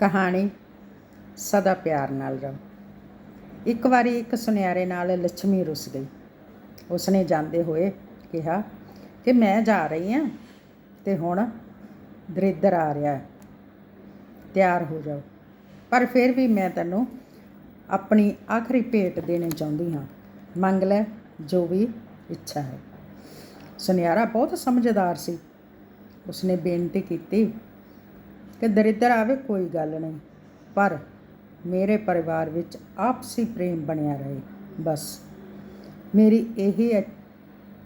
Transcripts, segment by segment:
ਕਹਾਣੀ ਸਦਾ ਪਿਆਰ ਨਾਲ ਰਹੋ। ਇੱਕ ਵਾਰੀ ਇੱਕ ਸੁਨਿਆਰੇ ਨਾਲ ਲక్ష్ਮੀ ਰੁੱਸ ਗਈ। ਉਸਨੇ ਜਾਂਦੇ ਹੋਏ ਕਿਹਾ ਕਿ ਮੈਂ ਜਾ ਰਹੀ ਹਾਂ ਤੇ ਹੁਣ ਦਰਿਦਰ ਆ ਰਿਹਾ ਹੈ। ਤਿਆਰ ਹੋ ਜਾਓ। ਪਰ ਫਿਰ ਵੀ ਮੈਂ ਤੈਨੂੰ ਆਪਣੀ ਆਖਰੀ ਭੇਟ ਦੇਣੀ ਚਾਹੁੰਦੀ ਹਾਂ। ਮੰਗ ਲੈ ਜੋ ਵੀ ਇੱਛਾ ਹੈ। ਸੁਨਿਆਰਾ ਬਹੁਤ ਸਮਝਦਾਰ ਸੀ। ਉਸਨੇ ਬੇਨਤੀ ਕੀਤੀ ਕਿ ਦਰਿਦਰ ਆਵੇ, ਕੋਈ ਗੱਲ ਨਹੀਂ। ਪਰ ਮੇਰੇ ਪਰਿਵਾਰ ਵਿੱਚ ਆਪਸੀ ਪ੍ਰੇਮ ਬਣਿਆ ਰਹੇ। ਬਸ, ਮੇਰੀ ਇਹੀ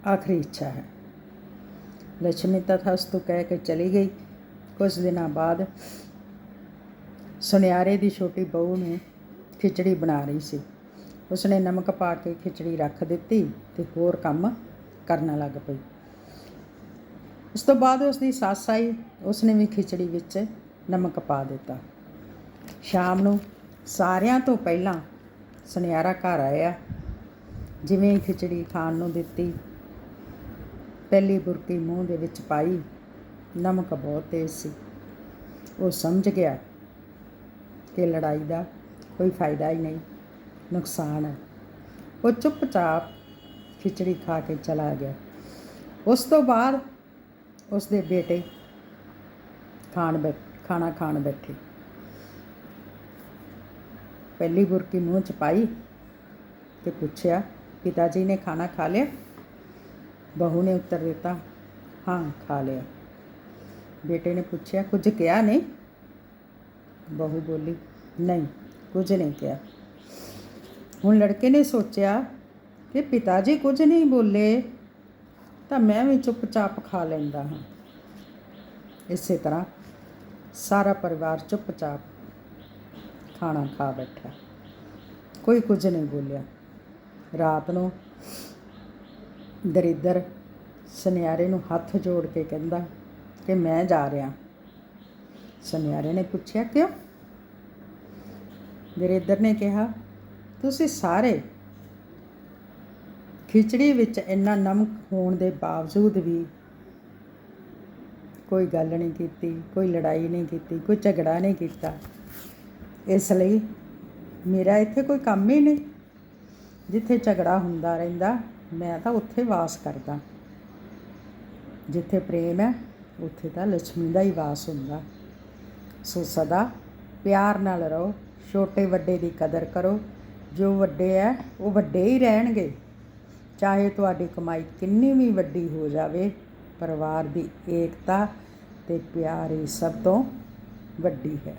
ਆਖਰੀ ਇੱਛਾ ਹੈ। ਲక్ష్ਮੀ ਤਥਾਸਤੂ ਕਹਿ ਕੇ ਚਲੀ ਗਈ। ਕੁਝ ਦਿਨਾਂ ਬਾਅਦ ਸੁਨਿਆਰੇ ਦੀ ਛੋਟੀ ਬਹੂ ਨੇ ਖਿਚੜੀ ਬਣਾ ਰਹੀ ਸੀ। ਉਸਨੇ ਨਮਕ ਪਾ ਕੇ ਖਿਚੜੀ ਰੱਖ ਦਿੱਤੀ ਤੇ ਹੋਰ ਕੰਮ ਕਰਨ ਲੱਗ ਪਈ। ਉਸ ਤੋਂ ਬਾਅਦ ਉਸ ਦੀ ਸੱਸ ਆਈ। ਉਸਨੇ ਵੀ ਖਿਚੜੀ ਵਿੱਚ ਨਮਕ ਪਾ ਦਿੱਤਾ। ਸ਼ਾਮ ਨੂੰ ਸਾਰਿਆਂ ਤੋਂ ਪਹਿਲਾਂ ਸੁਨਿਆਰਾ ਘਰ ਆਇਆ। ਜਿਵੇਂ ਖਿਚੜੀ ਖਾਣ ਨੂੰ ਦਿੱਤੀ, ਪਹਿਲੀ ਬੁਰਕੀ ਮੂੰਹ ਦੇ ਵਿੱਚ ਪਾਈ, ਨਮਕ ਬਹੁਤ ਤੇਜ਼ ਸੀ। ਉਹ ਸਮਝ ਗਿਆ ਕਿ ਲੜਾਈ ਦਾ ਕੋਈ ਫਾਇਦਾ ਹੀ ਨਹੀਂ, ਨੁਕਸਾਨ ਹੈ। ਉਹ ਚੁੱਪਚਾਪ ਖਿਚੜੀ ਖਾ ਕੇ ਚਲਾ ਗਿਆ। ਉਸ ਤੋਂ ਬਾਅਦ ਉਸ ਦੇ ਬੇਟੇ ਖਾਣ ਬੈ ਖਾਣਾ ਖਾਣ ਬੈਠੇ। ਪਹਿਲੀ ਬੁਰਕੀ ਮੂੰਹ ਚ ਪਾਈ ਤੇ ਪੁੱਛਿਆ ਪਿਤਾ ਜੀ ਨੇ ਖਾਣਾ ਖਾ ਲਿਆ? ਬਹੂ ਨੇ ਉੱਤਰ ਦਿੱਤਾ, ਹਾਂ, ਖਾ ਲਿਆ। ਬੇਟੇ ਨੇ ਪੁੱਛਿਆ, ਕੁਝ ਕਿਹਾ ਨਹੀਂ? ਬਹੂ ਬੋਲੀ, ਨਹੀਂ, ਕੁਝ ਨਹੀਂ ਕਿਹਾ। ਹੁਣ ਲੜਕੇ ਨੇ ਸੋਚਿਆ ਕਿ ਪਿਤਾ ਜੀ ਕੁਝ ਨਹੀਂ ਬੋਲੇ, ਤਾਂ ਮੈਂ ਵੀ ਚੁੱਪਚਾਪ ਖਾ ਲੈਂਦਾ ਹਾਂ। ਇਸੇ ਤਰ੍ਹਾਂ ਸਾਰਾ ਪਰਿਵਾਰ ਚੁੱਪਚਾਪ ਖਾਣਾ ਖਾ ਬੈਠਾ। ਕੋਈ ਕੁਝ ਨਹੀਂ ਬੋਲਿਆ। ਰਾਤ ਨੂੰ ਦਰਿਦਰ ਸੁਨਿਆਰੇ ਨੂੰ ਹੱਥ ਜੋੜ ਕੇ ਕਹਿੰਦਾ ਕਿ ਮੈਂ ਜਾ ਰਿਹਾ। ਸੁਨਿਆਰੇ ਨੇ ਪੁੱਛਿਆ, ਕਿਉਂ? ਦਰਿਦਰ ਨੇ ਕਿਹਾ, ਤੁਸੀਂ ਸਾਰੇ ਖਿਚੜੀ ਵਿੱਚ ਇੰਨਾ ਨਮਕ ਹੋਣ ਦੇ ਬਾਵਜੂਦ ਵੀ ਕੋਈ ਗੱਲ ਨਹੀਂ ਕੀਤੀ, ਕੋਈ ਲੜਾਈ ਨਹੀਂ ਕੀਤੀ, ਕੋਈ ਝਗੜਾ ਨਹੀਂ ਕੀਤਾ। ਇਸ ਲਈ ਮੇਰਾ ਇੱਥੇ ਕੋਈ ਕੰਮ ਹੀ ਨਹੀਂ। ਜਿੱਥੇ ਝਗੜਾ ਹੁੰਦਾ ਰਹਿੰਦਾ, ਮੈਂ ਤਾਂ ਉੱਥੇ ਵਾਸ ਕਰਦਾ। ਜਿੱਥੇ ਪ੍ਰੇਮ ਹੈ, ਉੱਥੇ ਤਾਂ ਲక్ష్ਮੀ ਦਾ ਹੀ ਵਾਸ ਹੁੰਦਾ। ਸੋ ਸਦਾ ਪਿਆਰ ਨਾਲ ਰਹੋ, ਛੋਟੇ ਵੱਡੇ ਦੀ ਕਦਰ ਕਰੋ। ਜੋ ਵੱਡੇ ਹੈ, ਉਹ ਵੱਡੇ ਹੀ ਰਹਿਣਗੇ। ਚਾਹੇ ਤੁਹਾਡੀ ਕਮਾਈ ਕਿੰਨੀ ਵੀ ਵੱਡੀ ਹੋ ਜਾਵੇ ਪਰਿਵਾਰ ਦੀ ਏਕਤਾ ਅਤੇ ਪਿਆਰ ਹੀ ਸਭ ਤੋਂ ਵੱਡੀ ਹੈ।